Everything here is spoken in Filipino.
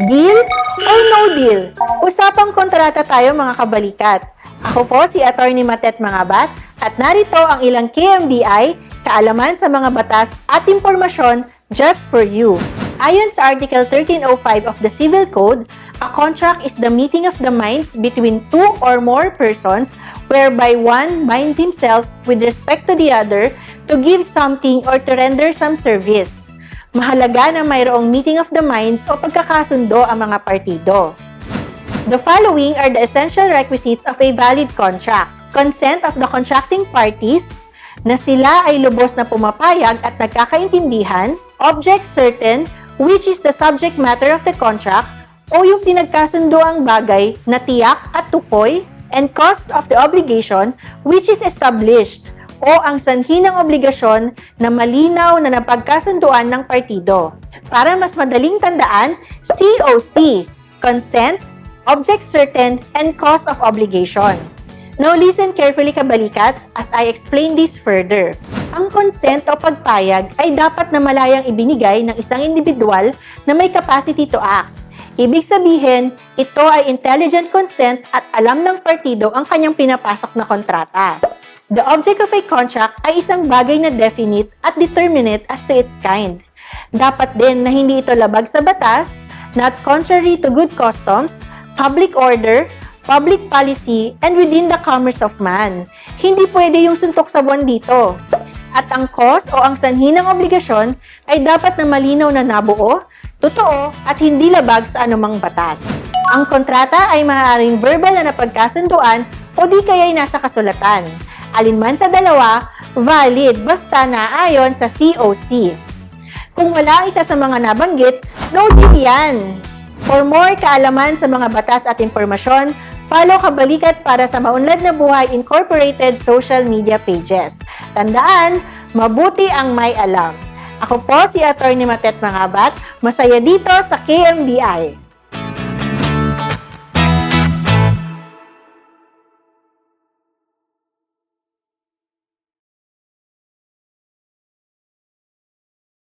Deal or no deal? Usapang kontrata tayo mga kabalikat. Ako po si Attorney Matet Mangabat at narito ang ilang KMBI, kaalaman sa mga batas at impormasyon just for you. Ayon sa Article 1305 of the Civil Code, a contract is the meeting of the minds between two or more persons whereby one binds himself with respect to the other to give something or to render some service. Mahalaga na mayroong meeting of the minds o pagkakasundo ang mga partido. The following are the essential requisites of a valid contract. Consent of the contracting parties, na sila ay lubos na pumapayag at nagkakaintindihan, object certain, which is the subject matter of the contract, o yung pinagkasundo ang bagay na tiyak at tukoy, and cost of the obligation, which is established, o ang sanhi obligasyon na malinaw na napagkasunduan ng partido. Para mas madaling tandaan, COC, Consent, Object Certain, and Cost of Obligation. Now listen carefully kabalikat as I explain this further. Ang consent o pagpayag ay dapat na malayang ibinigay ng isang individual na may capacity to act. Ibig sabihin, ito ay intelligent consent at alam ng partido ang kanyang pinapasok na kontrata. The object of a contract ay isang bagay na definite at determinate as to its kind. Dapat din na hindi ito labag sa batas, not contrary to good customs, public order, public policy, and within the commerce of man. Hindi pwede yung suntok sa buwan dito. At ang cost o ang sanhi ng obligasyon ay dapat na malinaw na nabuo, totoo, at hindi labag sa anumang batas. Ang kontrata ay maaaring verbal na napagkasunduan o di kaya'y nasa kasulatan. Alinman sa dalawa, valid basta naayon sa COC. Kung wala isa sa mga nabanggit, no deal yan. For more kaalaman sa mga batas at impormasyon, follow Kabalikat para sa Maunlad na Buhay Incorporated social media pages. Tandaan, mabuti ang may alam. Ako po si Attorney Matet Mangabat, masaya dito sa KMBI.